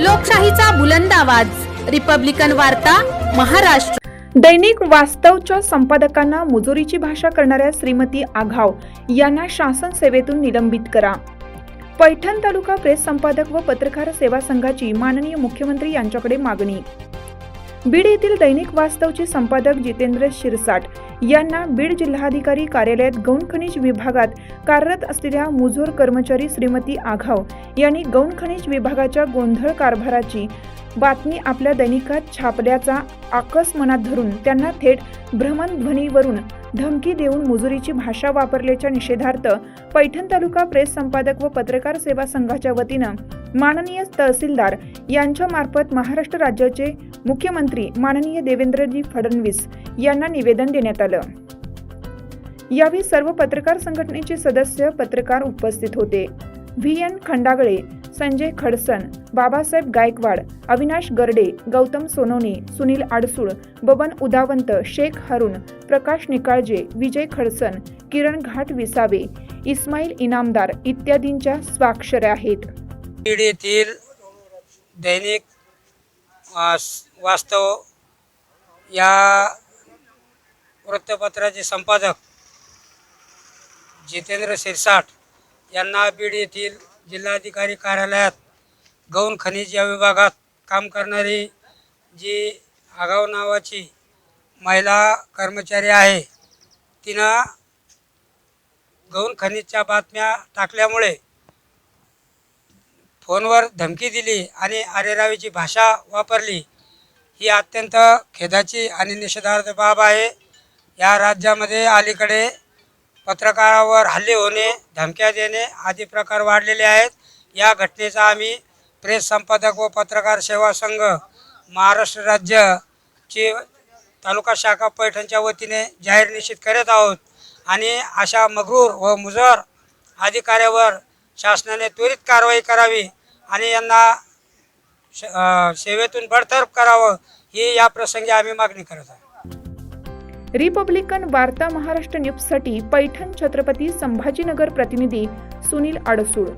लोकशाहीचा बुलंद आवाज. रिपब्लिकन वार्ता महाराष्ट्र. दैनिक वास्तवच्या संपादकांना मुजोरीची भाषा करणाऱ्या श्रीमती आघाव यांना शासन सेवेतून निलंबित करा. पैठण तालुका प्रेस संपादक व पत्रकार सेवा संघाची माननीय मुख्यमंत्री यांच्याकडे मागणी. बीड येथील दैनिक वास्तवचे संपादक जितेंद्र शिरसाट यांना बीड जिल्हाधिकारी कार्यालयात गौण खनिज विभागात कार्यरत असलेल्या मुजोर कर्मचारी श्रीमती आघाव यांनी गौण खनिज विभागाच्या गोंधळ कारभाराची बातमी आपल्या दैनिकात छापल्याचा आकस मनात धरून त्यांना थेट भ्रमणध्वनीवरून धमकी देऊन मुजुरीची भाषा वापरल्याच्या निषेधार्थ पैठण तालुका प्रेस संपादक व पत्रकार सेवा संघाच्या वतीनं माननीय तहसीलदार यांच्यामार्फत महाराष्ट्र राज्याचे मुख्यमंत्री माननीय देवेंद्रजी फडणवीस यांना निवेदन देण्यात आलं. यावेळी सर्व पत्रकार संघटनेचे सदस्य पत्रकार उपस्थित होते. V. N. Khandagale Sanjay Khadsan Babasaheb Gaikwad Avinash Garde Gautam Sonawane Sunil Adsul Baban Udawant Shaikh Harun Prakash Nikalje Vijay Khadsan Kiran Ghatvisave Ismail Inamdar इत्यादींच्या स्वाक्षऱ्या आहेत. दैनिक वास्तव या वृत्तपत्राचे संपादक जितेंद्र शिरसाट यांना बीड येथील जिल्हाधिकारी कार्यालयात गौण खनिज या विभागात काम करणारी जी आगाव नावाची महिला कर्मचारी आहे तिनं गौण खनिजच्या बातम्या टाकल्यामुळे फोनवर धमकी दिली आणि अरेरावीची भाषा वापरली. ही अत्यंत खेदाची आणि निषेधार्थ बाब आहे. या राज्यामध्ये अलीकडे पत्रकारावर हल्ले होणे धमक्या देणे आदी प्रकार वाढलेले आहेत. या घटनेचा आम्ही प्रेस संपादक व पत्रकार सेवा संघ महाराष्ट्र राज्याची तालुका शाखा पैठणच्या वतीने जाहीर निश्चित करत आहोत. आणि अशा मगरूर व मुजर अधिकाऱ्यावर शासनाने त्वरित कारवाई करावी. आणि यांना श- सेवेतून बडतर्फ करावं ही या प्रसंगी आम्ही मागणी करत आहोत रिपब्लिकन वार्ता महाराष्ट्र न्यूजसाठी पैठण छत्रपती संभाजीनगर प्रतिनिधी सुनील आडसूळ.